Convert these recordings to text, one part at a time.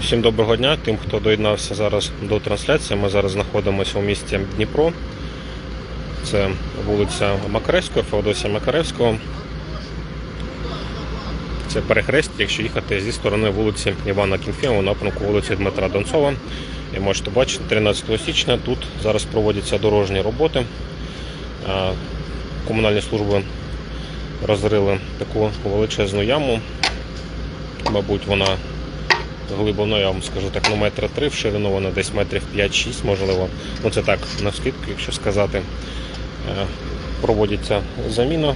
Всім доброго дня. Тим, хто доєднався зараз до трансляції. Ми зараз знаходимося у місті Дніпро. Це вулиця Макаревського, Феодосія Макаревського. Це перехрестя, якщо їхати зі сторони вулиці Івана Кінфєва, напрямку вулиці Дмитра Донцова. І можете бачити, 13 січня тут зараз проводяться дорожні роботи. Комунальні служби розрили таку величезну яму. Мабуть, вона глибиною, я вам скажу так, ну метра три, в ширину вона десь метрів 5-6, можливо. Ну це так, на скидку, якщо сказати. Е, Проводиться заміна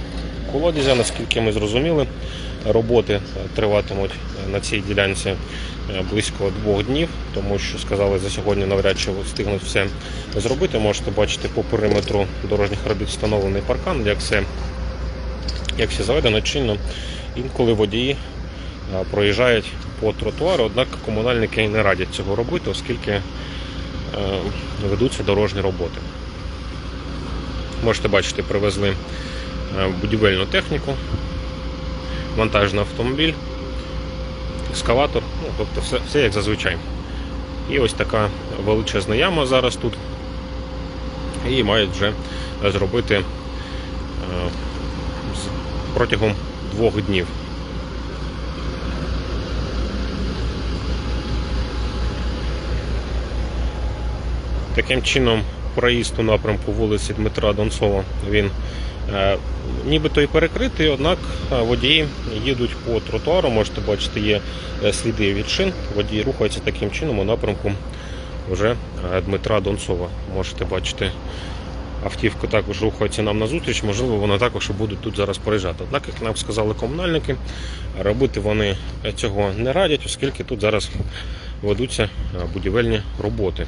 колодязя, наскільки ми зрозуміли. Роботи триватимуть на цій ділянці е, близько двох днів, тому що сказали за сьогодні навряд чи встигнуть все зробити. Можете бачити по периметру дорожніх робіт встановлений паркан, як все, як все заведено чинно. Інколи водії проїжджають по тротуару, однак комунальники не радять цього робити, оскільки е, ведуться дорожні роботи. Можете бачити, привезли е, будівельну техніку, вантажний автомобіль, екскаватор, ну, тобто все, все як зазвичай. І ось така величезна яма зараз тут. І мають вже зробити е, протягом двох днів. Таким чином, проїзд у напрямку вулиці Дмитра Донцова він е, нібито і перекритий, однак е, водії їдуть по тротуару. Можете бачити, є е, сліди від шин. Водії рухаються таким чином у напрямку вже Дмитра Донцова. Можете бачити, автівка також рухається нам назустріч, можливо, вона також буде тут зараз проїжджати. Однак, як нам сказали комунальники, робити вони цього не радять, оскільки тут зараз ведуться будівельні роботи.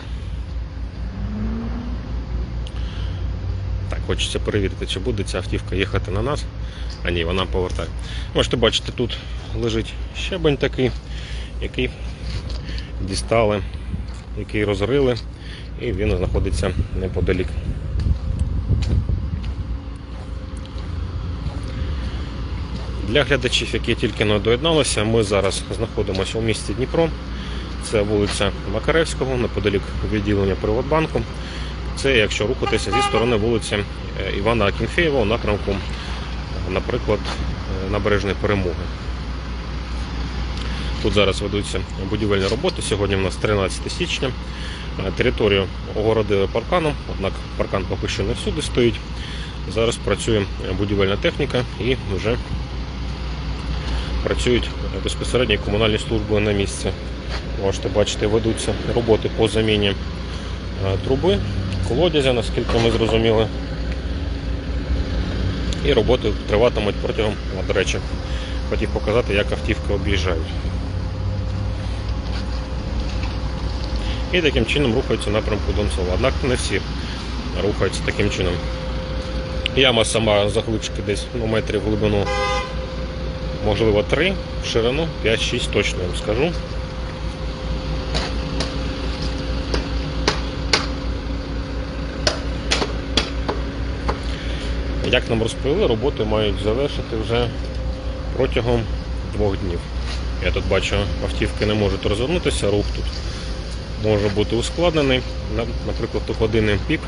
Хочеться перевірити, чи буде ця автівка їхати на нас. А ні, вона повертає. Можете бачити, тут лежить щебень такий, який дістали, який розрили, і він знаходиться неподалік. Для глядачів, які тільки не доєдналися, ми зараз знаходимося у місті Дніпро. Це вулиця Макаревського, неподалік відділення Приватбанку. Це якщо рухатися зі сторони вулиці е, Івана Акінфєєва у напрямку, е, наприклад, е, набережної перемоги. Тут зараз ведуться будівельні роботи. Сьогодні в нас 13 січня. Територію огородили парканом, однак паркан поки що не всюди стоїть. Зараз працює будівельна техніка і вже працюють безпосередньо комунальні служби на місці. Можете бачити, ведуться роботи по заміні труби, колодязя, наскільки ми зрозуміли. І роботи триватимуть протягом, от, до речі, хотів показати, як автівки об'їжджають. І таким чином рухаються напрямку Донцова. Однак не всі рухаються таким чином. Яма сама заглибшки десь ну, метрів глибину, можливо, 3, в ширину 5-6 точно я вам скажу. Як нам розповіли, роботи мають завершити вже протягом двох днів. Я тут бачу, автівки не можуть розвернутися, рух тут може бути ускладнений. Наприклад, у години пік.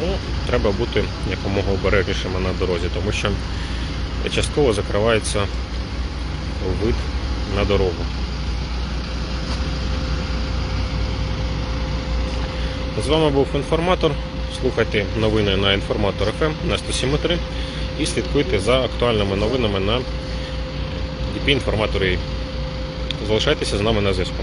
Тому треба бути якомога обережнішими на дорозі, тому що частково закривається вид на дорогу. З вами був інформатор. Слухайте новини на інформатор FM на 107.3 і слідкуйте за актуальними новинами на DP інформаторі. Залишайтеся з нами на зв'язку.